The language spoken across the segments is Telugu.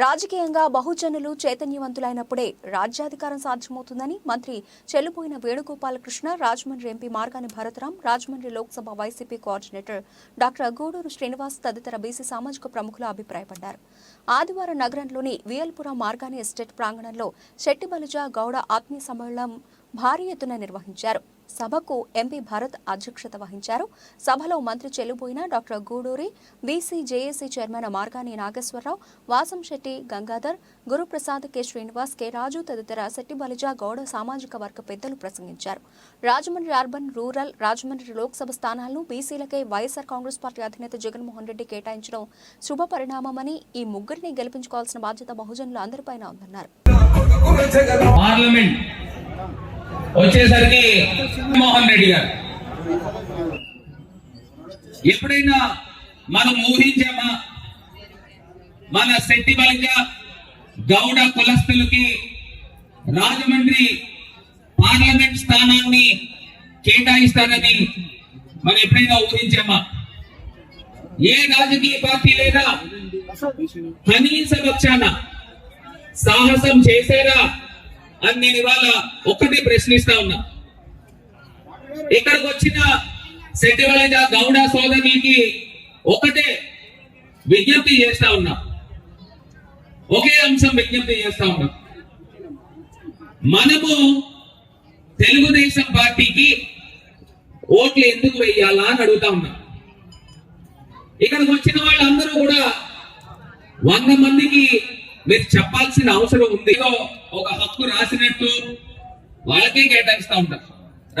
రాజకీయంగా బహుజనులు చైతన్యవంతులైనప్పుడే రాజ్యాధికారం సాధ్యమవుతుందని మంత్రి Chelluboina Venugopalakrishna Rajahmundry MP Margani Bharatram Rajahmundry Lok Sabha YCP coordinator doctor Guduru Srinivas తదితర బీసీ సామాజిక ప్రముఖులు అభిప్రాయపడ్డారు. ఆదివారం నగరంలోని వియల్పుర మార్గాని ఎస్టేట్ ప్రాంగణంలో శెట్టిబలుజ గౌడ ఆత్మీయ సమ్మేళనం భారీ ఎత్తున నిర్వహించారు. సభకు ఎంపీ భరత్ అధ్యక్షత వహించారు. సభలో మంత్రి Chelluboina doctor Guduri BC JAC chairman Margani Nageswara Rao Vasamsetti Gangadhar Guruprasad K. Srinivas K. Raju తదితర శెట్టి బలిజ గౌడ సామాజిక వర్గ పెద్దలు ప్రసంగించారు. రాజమండ్రి అర్బన్ రూరల్ రాజమండ్రి లోక్సభ స్థానాలను బీసీలకే వైఎస్ఆర్ కాంగ్రెస్ పార్టీ అధినేత జగన్మోహన్ రెడ్డి కేటాయించడం శుభ పరిణామమని ఈ ముగ్గురిని గెలిపించుకోవాల్సిన బాధ్యత బహుజనులు అందరిపైన ఉందన్నారు. వచ్చేసరికి మోహన్ రెడ్డి గారు. ఎప్పుడైనా మనం ఊహించామా? మన శక్తి బలంగా గౌడ కులస్తులకి రాజమండ్రి పార్లమెంట్ స్థానాన్ని కేటాయిస్తానని మనం ఎప్పుడైనా ఊహించామా? ఏ రాజకీయ పార్టీ లేదా? కనీస పక్షాన సాహసం చేశారా? అని నేను ఇవాళ ఒకటి ప్రశ్నిస్తా ఉన్నా. ఇక్కడికి వచ్చిన సెట్టివలజ గౌడ సోదరులకి ఒకటే విజ్ఞప్తి చేస్తా ఉన్నా. ఒకే అంశం విజ్ఞప్తి చేస్తా ఉన్నా. మనము తెలుగుదేశం పార్టీకి ఓట్లు ఎందుకు వెయ్యాలా అని అడుగుతా ఉన్నా. ఇక్కడికి వచ్చిన వాళ్ళందరూ కూడా వంద మందికి మీరు చెప్పాల్సిన అవసరం ఉంది. ఒక హక్కు రాసినట్టు వాళ్ళకే కేటాయిస్తా ఉంటారు.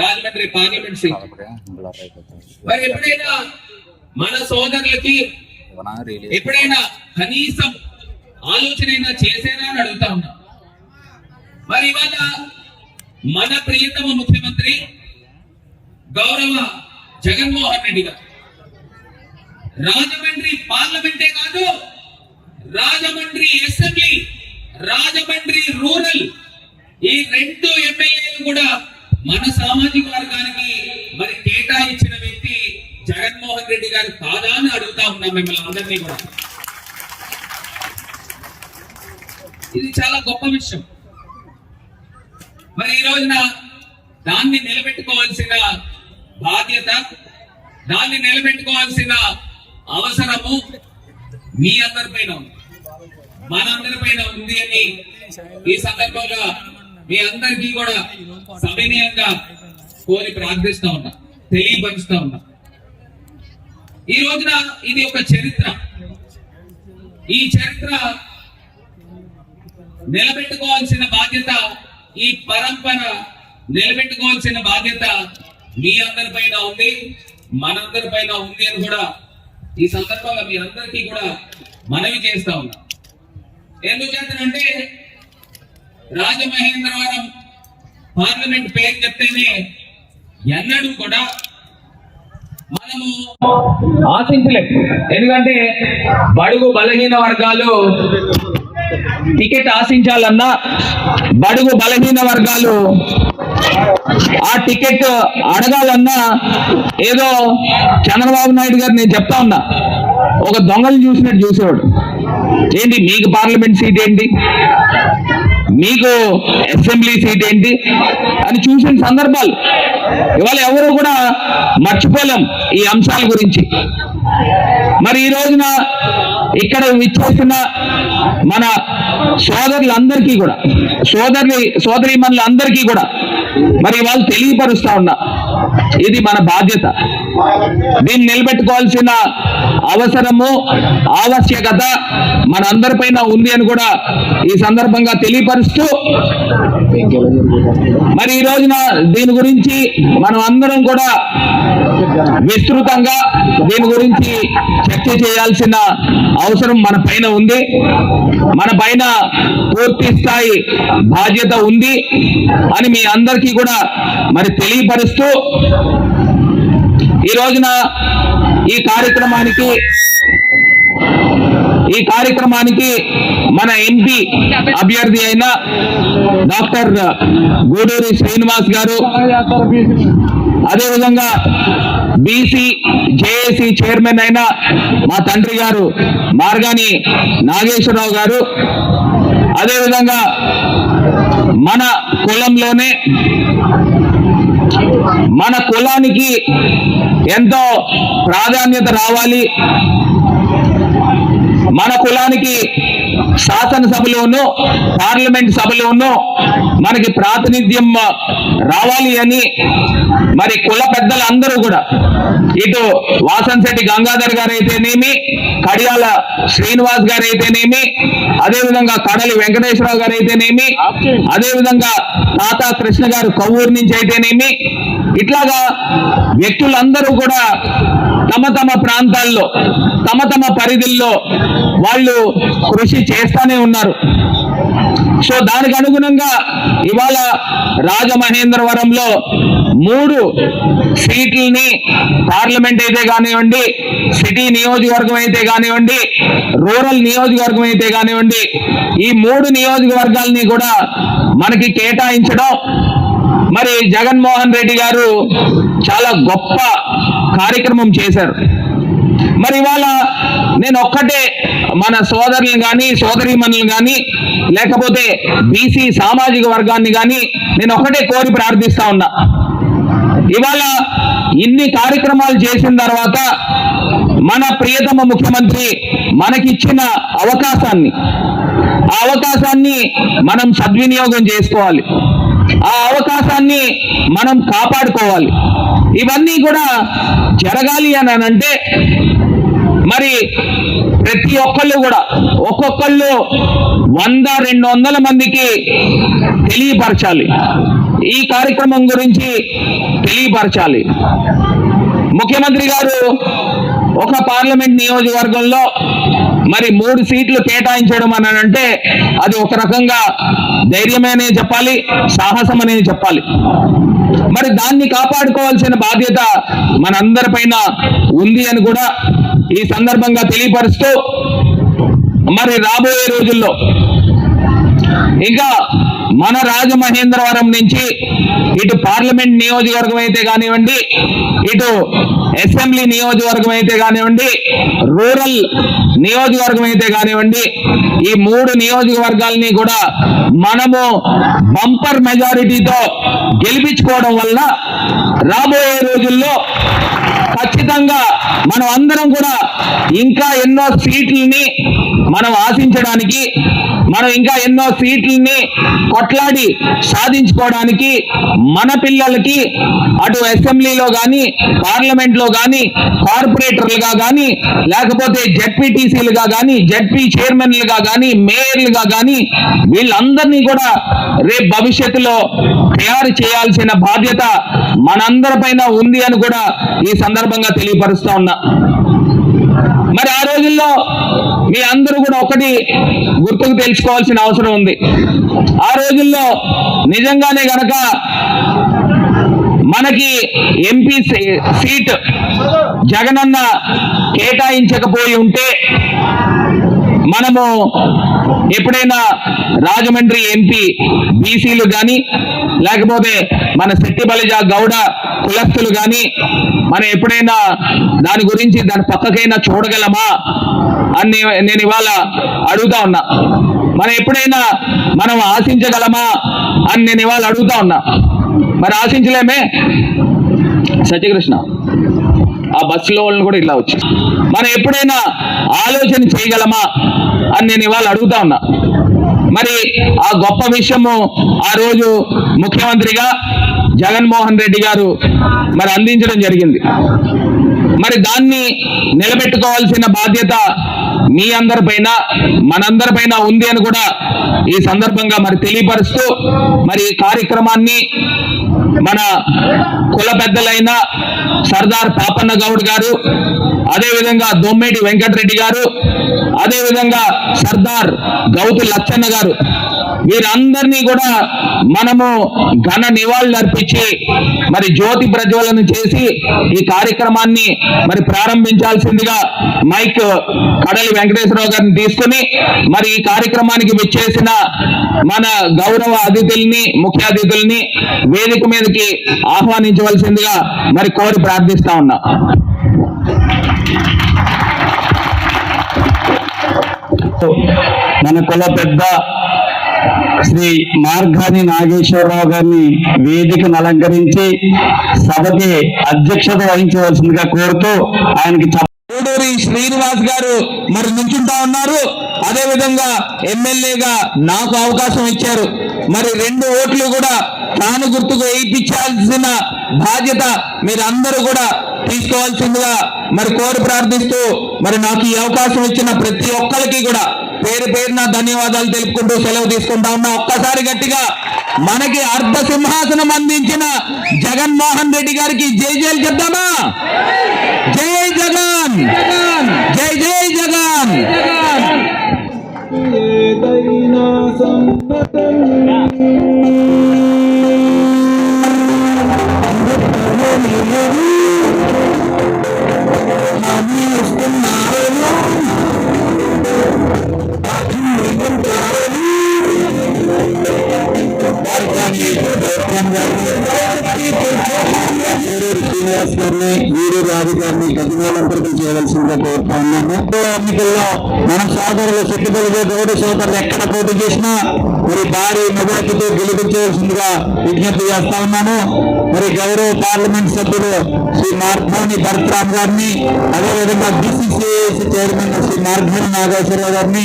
Rajahmundry parliament seat. మరి ఎప్పుడైనా మన సోదరులకి ఎప్పుడైనా కనీసం ఆలోచన అయినా చేసేనా అని అడుగుతా ఉన్నా. మరి ఇవాళ మన ప్రియతమ ముఖ్యమంత్రి గౌరవ జగన్మోహన్ రెడ్డి గారు. రాజమండ్రి పార్లమెంటే కాదు రాజమండ్రి రాజమండ్రి రూరల్ ఈ రెండు ఎమ్మెల్యేలు కూడా మన సామాజిక వర్గానికి మరి కేటాయించిన వ్యక్తి జగన్మోహన్ రెడ్డి గారు కాదా అని అడుగుతా ఉన్నాం మిమ్మల్ని అందరినీ కూడా. ఇది చాలా గొప్ప విషయం. మరి ఈ రోజున దాన్ని నిలబెట్టుకోవాల్సిన బాధ్యత దాన్ని నిలబెట్టుకోవాల్సిన అవసరము మీ అందరిపైన ఉంది. మనందరిపైన ఉంది అని ఈ సందర్భంగా మీ అందరికీ కూడా సవినయంగా కోరి ప్రార్థిస్తా ఉన్నా తెలియపరుస్తా ఉన్నా. ఈ రోజున ఇది ఒక చరిత్ర. ఈ చరిత్ర నిలబెట్టుకోవాల్సిన బాధ్యత ఈ పరంపర నిలబెట్టుకోవాల్సిన బాధ్యత మీ అందరిపైన ఉంది మనందరిపైన ఉంది అని కూడా ఈ సందర్భంగా మీ అందరికీ కూడా మనవి చేస్తా ఉన్నా. ఎందుచేతనంటే రాజమహేంద్రవరం పార్లమెంట్ పేరు చెప్తేనే ఎన్నడూ కూడా మనము ఆశించలేదు ఎందుకంటే బడుగు బలహీన వర్గాలు టికెట్ ఆశించాలన్నా బడుగు బలహీన వర్గాలు ఆ టికెట్ అడగాలన్నా ఏదో చంద్రబాబు నాయుడు గారు నేను చెప్తా ఉన్నా. ఒక దొంగలు చూసినట్టు చూసేవాడు. ఏంటి మీకు పార్లమెంట్ సీట్ ఏంటి? మీకు అసెంబ్లీ సీట్ ఏంటి? అని చూసిన సందర్భాలు. ఇవాళ ఎవరు కూడా మర్చిపోలేం ఈ అంశాల గురించి. మరి ఈ రోజున ఇక్కడ విచ్చేసిన మన సోదరులందరికీ కూడా సోదరి సోదరిమణులందరికీ కూడా మరి వాళ్ళు తెలియపరుస్తా ఉన్నా. ఇది మన బాధ్యత. దీన్ని నిలబెట్టుకోవాల్సిన అవసరము ఆవశ్యకత మన అందరిపైన ఉంది అని కూడా ఈ సందర్భంగా తెలియపరుస్తూ మరి ఈ రోజున దీని గురించి మనం అందరం కూడా విస్తృతంగా దీని గురించి చర్చ చేయాల్సిన అవసరం మన పైన ఉంది. మన పైన పూర్తి స్థాయి బాధ్యత ఉంది అని మీ అందరికీ కూడా మరి తెలియపరుస్తూ ఈ రోజున ఈ కార్యక్రమానికి ఈ కార్యక్రమానికి మన ఎంపీ అభ్యర్థి అయిన డాక్టర్ గూడూరి శ్రీనివాస్ గారు అదేవిధంగా బీసీ జేఏసీ చైర్మన్ అయిన మా తండ్రి గారు మార్గాని నాగేశ్వరరావు గారు అదేవిధంగా మన కులంలోనే మన కులానికి ఎంతో ప్రాధాన్యత రావాలి. మన కులానికి శాసనసభలోను పార్లమెంట్ సభలోను మనకి ప్రాతినిధ్యం రావాలి అని మరి కుల పెద్దలందరూ కూడా. ఇటు వాసన్శెట్టి గంగాధర్ గారు అయితేనేమి కడియాల శ్రీనివాస్ గారు అయితేనేమి అదేవిధంగా కడలి వెంకటేశ్వరరావు గారు అయితేనేమి అదేవిధంగా తాత కృష్ణ గారు కవ్వూరు నుంచి అయితేనేమి ఇట్లాగా వ్యక్తులందరూ కూడా తమ తమ ప్రాంతాల్లో తమ తమ పరిధుల్లో వాళ్ళు కృషి చేస్తానే ఉన్నారు. సో దానికి అనుగుణంగా ఇవాళ రాజమహేంద్రవరంలో మూడు సీట్లని పార్లమెంట్ అయితే కానివ్వండి సిటీ నియోజకవర్గం అయితే కానివ్వండి రూరల్ నియోజకవర్గం అయితే కానివ్వండి ఈ మూడు నియోజకవర్గాల్ని కూడా మనకి కేటాయించడం మరి జగన్మోహన్ రెడ్డి గారు చాలా గొప్ప కార్యక్రమం చేశారు. మరి ఇవాళ నేను ఒక్కటే మన సోదరులను కానీ సోదరీమణులను కానీ లేకపోతే బీసీ సామాజిక వర్గాన్ని కానీ నేను ఒక్కటే కోరి ప్రార్థిస్తా ఉన్నా. ఇవాళ ఇన్ని కార్యక్రమాలు చేసిన తర్వాత మన ప్రియతమ ముఖ్యమంత్రి మనకిచ్చిన అవకాశాన్ని ఆ అవకాశాన్ని మనం సద్వినియోగం చేసుకోవాలి. ఆ అవకాశాన్ని మనం కాపాడుకోవాలి. ఇవన్నీ కూడా జరగాలి అని అంటే మరి ప్రతి ఒక్కళ్ళు కూడా ఒక్కొక్కళ్ళు వంద రెండు వందల మందికి తెలియపరచాలి. ఈ కార్యక్రమం గురించి తెలియపరచాలి. ముఖ్యమంత్రి గారు ఒక పార్లమెంట్ నియోజకవర్గంలో మరి మూడు సీట్లు కేటాయించడం అని అంటే అది ఒక రకంగా ధైర్యమనే చెప్పాలి సాహసం అనేది చెప్పాలి. మరి దాన్ని కాపాడుకోవాల్సిన బాధ్యత మనందరిపైన ఉంది అని కూడా ఈ సందర్భంగా తెలియపరుస్తూ మరి రాబోయే రోజుల్లో ఇంకా మన రాజమహేంద్రవరం నుంచి ఇటు పార్లమెంట్ నియోజకవర్గం అయితే కానివ్వండి ఇటు అసెంబ్లీ నియోజకవర్గం అయితే కానివ్వండి రూరల్ నియోజకవర్గం అయితే కానివ్వండి ఈ మూడు నియోజకవర్గాలని కూడా మనము బంపర్ మెజారిటీతో గెలిపించుకోవడం వల్ల రాబోయే రోజుల్లో ఖచ్చితంగా మనం అందరం కూడా ఇంకా ఎన్నో సీట్లని మనం ఆశించడానికి మనం ఇంకా ఎన్నో సీట్లని కొట్లాడి సాధించుకోవడానికి మన పిల్లలకి అటు అసెంబ్లీలో కానీ పార్లమెంట్లో కానీ కార్పొరేటర్లుగా కానీ లేకపోతే జడ్పీటీసీలుగా కానీ జడ్పీ చైర్మన్లుగా కానీ మేయర్లుగా కానీ వీళ్ళందరినీ కూడా రేపు భవిష్యత్తులో తయారు చేయాల్సిన బాధ్యత మనందరిపైన ఉంది అని కూడా ఈ సందర్భంగా తెలియపరుస్తా ఉన్నా. మరి ఆ రోజుల్లో మీ అందరూ కూడా ఒకటి గుర్తుకు తెలుసుకోవాల్సిన అవసరం ఉంది. ఆ రోజుల్లో నిజంగానే గనక మనకి ఎంపీ సీట్ జగనన్న కేటాయించకపోయి ఉంటే మనము ఎప్పుడైనా రాజమండ్రి ఎంపీ బీసీలు కానీ లేకపోతే మన శెట్టి బలిజ గౌడ కులస్తులు కానీ మనం ఎప్పుడైనా దాని గురించి దాని పక్కకైనా చూడగలమా అని నేను ఇవాళ అడుగుతా ఉన్నా. మనం ఎప్పుడైనా మనం ఆశించగలమా అని నేను ఇవాళ అడుగుతా ఉన్నా. మరి ఆశించలేమే? సత్యకృష్ణ. ఆ బస్సులో వాళ్ళని కూడా ఇలా వచ్చి మనం ఎప్పుడైనా ఆలోచన చేయగలమా? అని నేను ఇవాళ అడుగుతా ఉన్నా. మరి ఆ గొప్ప విషయము ఆ రోజు ముఖ్యమంత్రిగా జగన్మోహన్ రెడ్డి గారు మరి అందించడం జరిగింది. మరి దాన్ని నిలబెట్టుకోవాల్సిన బాధ్యత మీ అందరిపైన మనందరిపైన ఉంది అని కూడా ఈ సందర్భంగా మరి తెలియపరుస్తూ మరి ఈ కార్యక్రమాన్ని మన కుల పెద్దలైన సర్దార్ పాపన్న గౌడ్ గారు అదేవిధంగా దొమ్మేటి వెంకటరెడ్డి గారు అదేవిధంగా సర్దార్ గౌతు లచ్చన్న గారు వీరందరినీ కూడా మనము ఘన నివాళులు అర్పించి మరి జ్యోతి ప్రజ్వలన చేసి ఈ కార్యక్రమాన్ని మరి ప్రారంభించాల్సిందిగా మైక్ కడలి వెంకటేశ్వరరావు గారిని తీసుకుని మరి ఈ కార్యక్రమానికి విచ్చేసిన మన గౌరవ అతిథుల్ని ముఖ్య అతిథుల్ని వేదిక మీదకి ఆహ్వానించవలసిందిగా మరి కోరి ప్రార్థిస్తా ఉన్నా. మన కుల పెద్ద శ్రీ మార్గాని నాగేశ్వరరావు గారిని వేదికను అలంకరించి సభకి అధ్యక్షత వహించవలసిందిగా కోరుతూ ఆయనకి కోడూరి శ్రీనివాస్ గారు మరి నుంచుంటా ఉన్నారు. అదేవిధంగా ఎమ్మెల్యేగా నాకు అవకాశం ఇచ్చారు. మరి రెండు ఓట్లు కూడా తాను గుర్తుకు వేయించాల్సిన బాధ్యత మీరందరూ కూడా తీసుకోవాల్సిందిగా మరి కోరి ప్రార్థిస్తూ మరి నాకు ఈ అవకాశం ఇచ్చిన ప్రతి ఒక్కరికి కూడా పేరు పేరున ధన్యవాదాలు తెలుపుకుంటూ సెలవు తీసుకుంటా ఉన్నా. ఒక్కసారి గట్టిగా మనకి అర్ధ సింహాసనం అందించిన జగన్మోహన్ రెడ్డి గారికి జై జైలు చెప్దామా? జై జగన్! జై జై జగన్! శ్రీనివాస్ గారిని వీరు రాజు గారిని గజమూలంతరం చేయవలసిందిగా కోరుతా ఉన్నాము ఎన్నికల్లో మన సోదరులు చెట్టుబడిగా గౌడ సోదరులు ఎక్కడ పోటీ చేసినా మరి భారీ మెజార్టీతో గెలిపించవలసిందిగా విజ్ఞప్తి చేస్తా ఉన్నాను. మరి గౌరవ పార్లమెంట్ సభ్యులు శ్రీ మార్ధోని భరత్రామ్ గారిని అదేవిధంగా బీసీసీఐసి చైర్మన్ శ్రీ మార్ధోని నాగేశ్వరరావు గారిని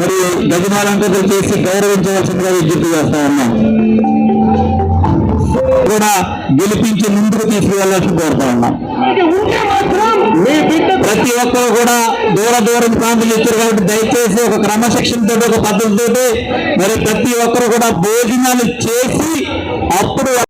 మరి గజమాలంకృతం చేసి గౌరవించవలసిందిగా విజ్ఞప్తి చేస్తా ఉన్నాం కూడా గెలిపించి ముందుకు తీసుకువెళ్ళాల్సి కోరుతా ఉన్నాం. ప్రతి ఒక్కరు కూడా దూర దూరం ప్రాంతాలు ఇచ్చారు కాబట్టి దయచేసి ఒక క్రమశిక్షణతో ఒక పద్ధతితో మరి ప్రతి ఒక్కరు కూడా భోజనాలు చేసి అప్పుడు